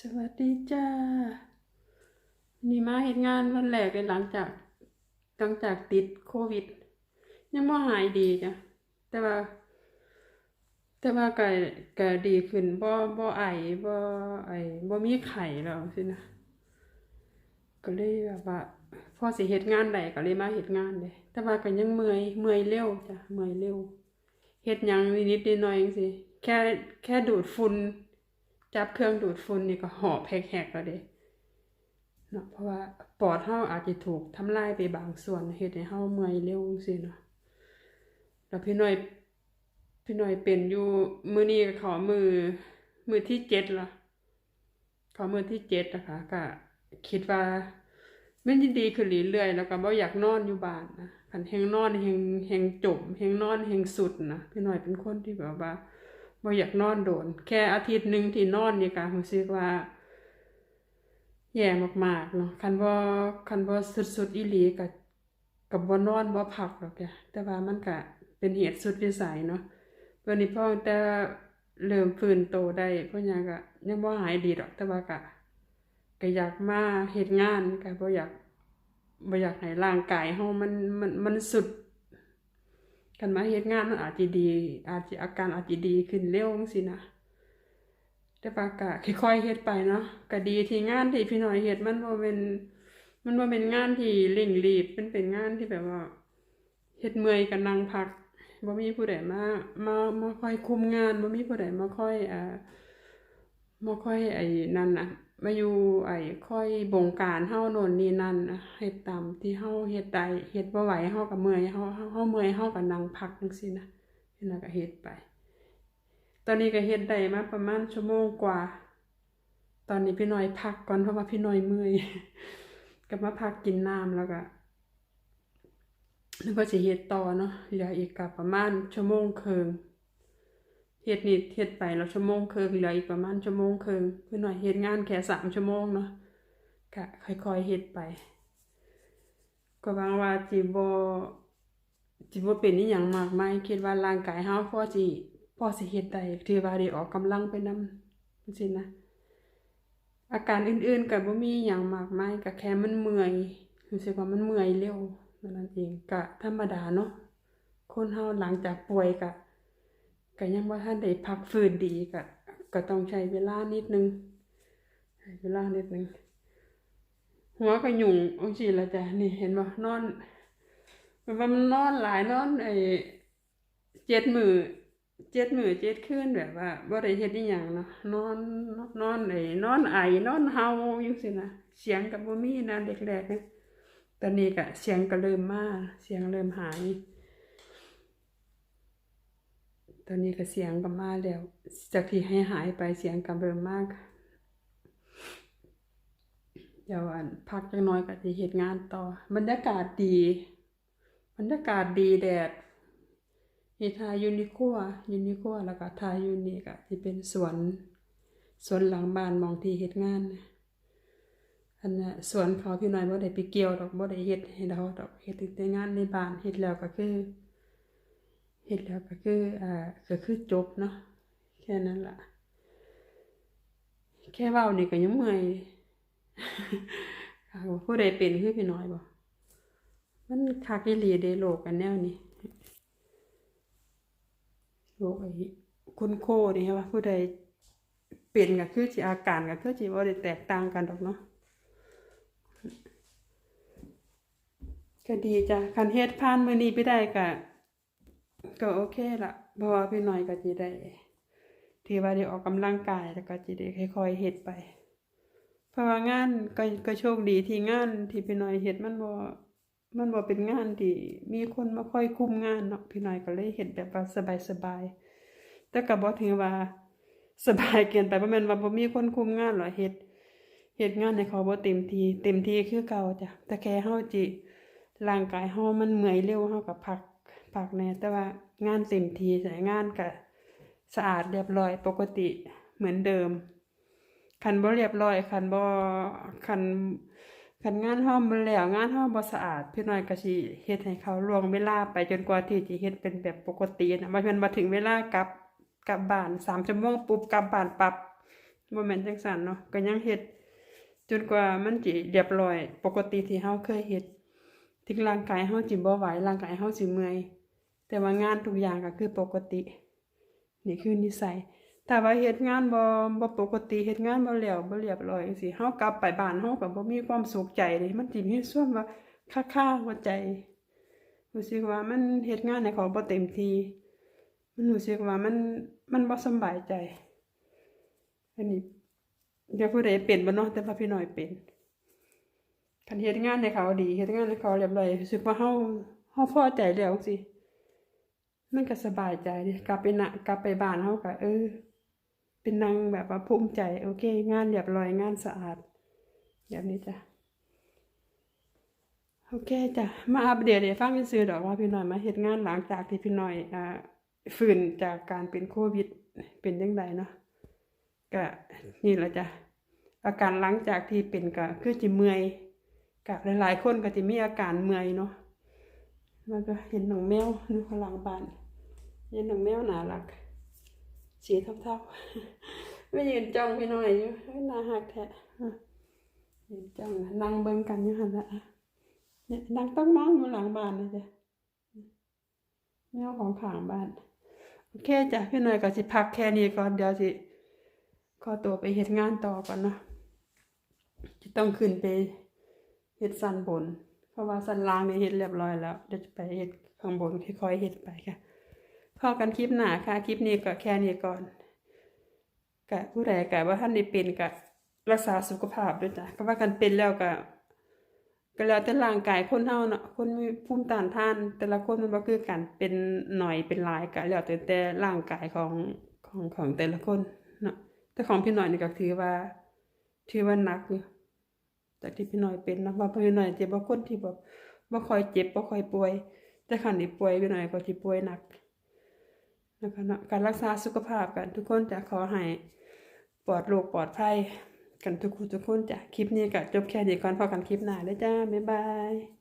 สวัสดีจ้านี่มาเฮ็ดงานวันแรกเลยหลังจาก หลังจากติดโควิด ยังบ่หายดีจ้ะแต่ว่า แต่ว่าก็ก็ดีขึ้นบ่บ่ไอบ่ไอบ่มีไข้แล้วสินะก็เลยแบบว่าพอสิเฮ็ดงานได้ก็เลยมาเฮ็ดงานเด้แต่ว่าก็ยังเมื่อยเมื่อยเร็วจ้ะเมื่อยเร็วเฮ็ดหยังนิดๆหน่อยๆจังซี่แค่แค่ดูดฝุ่น จับเครื่องดูดฝุ่นนี่ก็หอบแหกๆแล้วเด้เนาะเพราะว่าปอดเฮาอาจจะถูกทำลายไปบางส่วนเฮ็ดให้เฮาเมื่อยเร็วจังซี่เนาะแล้วพี่น้อย พี่น้อยเป็นอยู่มือนี้ข้ามือ มือที่เจ็ดละข้ามือที่เจ็ดนะคะก็คิดว่ามันสิดีขึ้นเรื่อยๆแล้วก็บ่อยากนอนอยู่บ้านนะคันแฮงนอนแฮงแฮงจมแฮงนอนแฮงสุดนะพี่น้อยเป็นคนที่แบบว่า บ่อยากนอนโดน แค่อาทิตย์หนึ่งที่นอนนี่ก็รู้สึกว่า แย่มากๆเนาะคันบ่คันบ่สุดๆอีหลีก็ก็บ่นอนบ่พักหรอกจ้ะแต่ว่ามันก็เป็นเหตุสุดวิสัยเนาะวันนี้พ่อแต่เริ่มฟื้นโตได้พราะหยังก็ยังบ่หายดีดอกแต่ว่าก็ก็อยากมาเฮ็ดงานก็บ่อยากบ่อยากให้ร่างกายเฮามันมันมันสุด กันมาเฮ็ดงานมันอาจจะดี อาจจะอาการอาจจะดีขึ้นเร็วจังทีนะแต่ว่าก็ค่อยๆเฮ็ดไปเนาะก็ดีที่งานที่พี่น้อยเฮ็ดมันบ่เป็น มันบ่เป็นงานที่เร่งรีบมันเป็นงานที่แบบว่าเฮ็ดเมื่อยก็นั่งพักบ่มีผู้ใดมามามาคอยคุมงานบ่มีผู้ใดมาค่อยอ่ามาค่อยไอ้นั่นน่ะ มาอยู่ไอ้ค่อยบงการเฮาโน่นนี่นั่นเฮ็ดตามที่เฮาเฮ็ดได้เฮ็ดบ่ไหวเฮาก็เมื่อยเฮาเฮาเฮาเมื่อยเฮาก็นั่งพักจังซี่นะเฮ็ดแล้วก็เฮ็ดไป ตอนนี้ก็เฮ็ดได้มาประมาณชั่วโมงกว่า ตอนนี้พี่น้อยพักก่อนเพราะว่าพี่น้อยเมื่อยก็มาพักกินน้ำแล้วก็แล้วก็สิเฮ็ดต่อเนาะเหลืออีกก็ประมาณชั่วโมงครึ่ง เฮ็ดนี่เฮ็ดไปแล้วชั่วโมงครึ่งเหลืออีกประมาณชั่วโมงครึ่งเพิ่อนว่าเฮ็ดงานแค่สามชั่วโมงเนาะก็ค่อยๆเฮ็ดไป ก็หวังว่าสิบ่สิบเป็นอีหยังมากมายคิดว่าร่างกายเฮาพอสิพอสิเฮ็ดได้ถือว่าได้ออกกำลังไปนำจังซี่นะอาการอื่นๆก็บ่มีหยังมากมายก็แค่มันเมื่อยรู้สึกว่ามันเมื่อยเร็วนั้นเองก็ธรรมดาเนาะคนเฮาหลังจากป่วยก็ ก็ยังบ่ทันได้พักฟื้นดีก็ก็ต้องใช้เวลานิดนึงเวลานิดนึง หัวก็ยุ่งจังซี่ล่ะจ้ะนี่เห็นบ่นอนมันว่ามันนอนหลายนอนไอ้7มื้อ7มื้อ7คืนแบบว่าบ่ได้เฮ็ดอีหยังเนาะนอนนอนไอ้นอนไอนอนเฮาจังซี่นะเสียงก็บ่มีนะแรกๆนะตอนนี้ก็เสียงก็เริ่มมาเสียงเริ่มหาย ตอนนี้ก็เสียงก็มาแล้ว จากที่ให้หายไปเสียงก็เริ่มมาก เดี๋ยวอันพักจักน้อยก็จะเฮ็ดงานต่อบรรยากาศดีบรรยากาศดีแดดนี่ทายยูนิคัวยูนิคัวแล้วก็ทายยูนี่ก็สิเป็นสวนสวนหลังบ้านมองที่เฮ็ดงานอันน่ะสวนเขาพี่น้อยบ่ได้ไปเกี่ยวดอกบ่ได้เฮ็ดให้เราดอกเฮ็ดแต่งานในบ้านเฮ็ดแล้วก็คือ เฮ็ดแล้วก็คืออ่าก็คือจบเนาะแค่นั้นล่ะ แค่เว้านี่ก็ยังเมื่อยค่ะผู้ใดเป็นคือพี่น้อยบ่มันคักอีหลีเดโลกอันแนวนี้โรคไอ้คุณโคนี่ใช่ป่ะผู้ใดเป็นก็คือสิอาการก็คือสิบ่ได้แตกต่างกันดอกเนาะก็ดีจ้ะคันเฮ็ดผ่านมื้อนี้ไปได้ก็ ก็โอเคละเพราะว่าพี่หน้อยก็สิได้ที่ว่าได้ออกกำลังกายแล้วก็สิได้ค่อยๆเฮ็ดไป เพราะว่างานก็ก็โชคดีที่งานที่พี่หน้อยเฮ็ดมันบ่มันบ่เป็นงานที่มีคนมาค่อยคุมงานเนาะพี่หน้อยก็เลยเฮ็ดแบบว่าสบายๆแต่ก็บ่ถึงว่าสบายเกินไปบ่แม่นว่าบ่มีคนคุมงานหรอเฮ็ดเฮ็ดงานให้เขาบ่เต็มที่เต็มที่คือเก่าจ้ะแต่แค่เฮาจิร่างกายเฮามันเมื่อยเร็วเฮาก็พักพักแน่แต่ว่า งานเต็มทีใช้งานก็สะอาดเรียบร้อยปกติเหมือนเดิมคันบ่เรียบร้อยคันบ่คันคันงานเฮาบ่แล้วงานเฮาบ่สะอาดพี่น้อยก็สิเฮ็ดให้เขาล่วงเวลาไปจนกว่าที่จะเฮ็ดเป็นแบบปกตินะบ่แม่นมาถึงเวลากลับกลับบ้าน3ชั่วโมงปุ๊บกลับบ้านปับบ่แม่นจังซั่นเนาะก็ยังเฮ็ดจนกว่ามันสิเรียบร้อย ปกติที่เฮาเคยเฮ็ดถึงร่างกายเฮาสิบ่ไหวร่างกายเฮาสิเมื่อย แต่ว่างานทุกอย่างก็คือปกติ นี่คือนิสัยถ้าว่าเฮ็ดงานบ่บ่ปกติเฮ็ดงานบ่แล้วบ่เรียบร้อยจังซี่เฮากลับไปบ้านเฮาก็บ่มีความสุขใจเลยมันสิมีส่วนว่าค่าๆหัวใจรู้สึกว่ามันเฮ็ดงานให้เขาบ่เต็มที่มันรู้สึกว่ามันมันบ่สบายใจ อันนี้เดี๋ยวผู้ใดเป็นบ่เนาะแต่ว่าพี่น้อยเป็นคันเฮ็ดงานให้เขาดีเฮ็ดงานให้เขาเรียบร้อยรู้สึกว่าเฮาเฮาพอใจแล้วจังซี่ มันก็สบายใจดิกลับไปนะกลับไปบ้านเฮาก็เออ เป็นนางแบบว่าภูมิใจ โอเค งานเรียบร้อยงานสะอาดแบบนี้จ้ะโอเคจ้ะมาอัปเดตให้ฟังซื่อดอกว่าพี่หน้อยมาเฮ็ดงานหลังจากที่พี่หน้อยอ่าฟื้นจากการเป็นโควิดเป็นจังไดเนาะก็นี่แหละจ้ะอาการหลังจากที่เป็นก็คือสิเมื่อยกับหลายๆคนก็สิมีอาการเมื่อยเนาะแล้วก็เห็นหน้องแมวอยู่ข้างหลังบ้าน เห็นน้องแมวน่ารัก สีเท่าๆไม่ยืนจ้องพี่น้อยอยู่เฮ้ยน่าหักแท้ยืนจ้องนั่งเบิ่งกันอยู่หันละเนี่ยนางต้องมองอยู่หลังบ้านนะจ๊ะแมวของขางบ้านโอเคจ้ะพี่น่อยก็สิพักแค่นี้ก่อนเดี๋ยวสิขอตัวไปเฮ็ดงานต่อก่อนเนาะจะต้องขึ้นไปเฮ็ดสันบน เพราะว่าสันล่างเนี่ยเฮ็ดเรียบร้อยแล้วเดี๋ยวจะไปเฮ็ดข้างบนค่อยๆเฮ็ดไปค่ะ พอกันคลิปหนาค่ะ คลิปนี้ก็แค่นี้ก่อนกะผู้ใดกะว่าท่านได้เป็นกะรักษาสุขภาพด้วยจ้ะก็ว่ากันเป็นแล้วกะก็แล้วแต่ร่างกายคนเฮาเนาะคนมีภูมิต้านทาน แต่ละคนมันบ่คือกันเป็นหน่อยเป็นหลายก็แล้วแต่แต่ร่างกายของของของแต่ละคนเนาะแต่ของพี่หน่อยนี่ก็ถือว่า ถือว่าหนักอยู่จากที่พี่หน่อยเป็นเนาะว่าพี่หน่อยเจ็บบ่คนที่แบบบ่ค่อยเจ็บบ่ค่อยป่วย แต่คันที่ป่วยพี่หน่อยก็สิป่วยหนัก นะคะเนาะการรักษาสุขภาพกันทุกคนจะขอให้ปลอดโรคปลอดภัยกันทุกคนทุกคนจ้ะคลิปนี้ก็จบแค่นี้ก่อนพอกันคลิปหน้าเลยจ้าบ๊ายบาย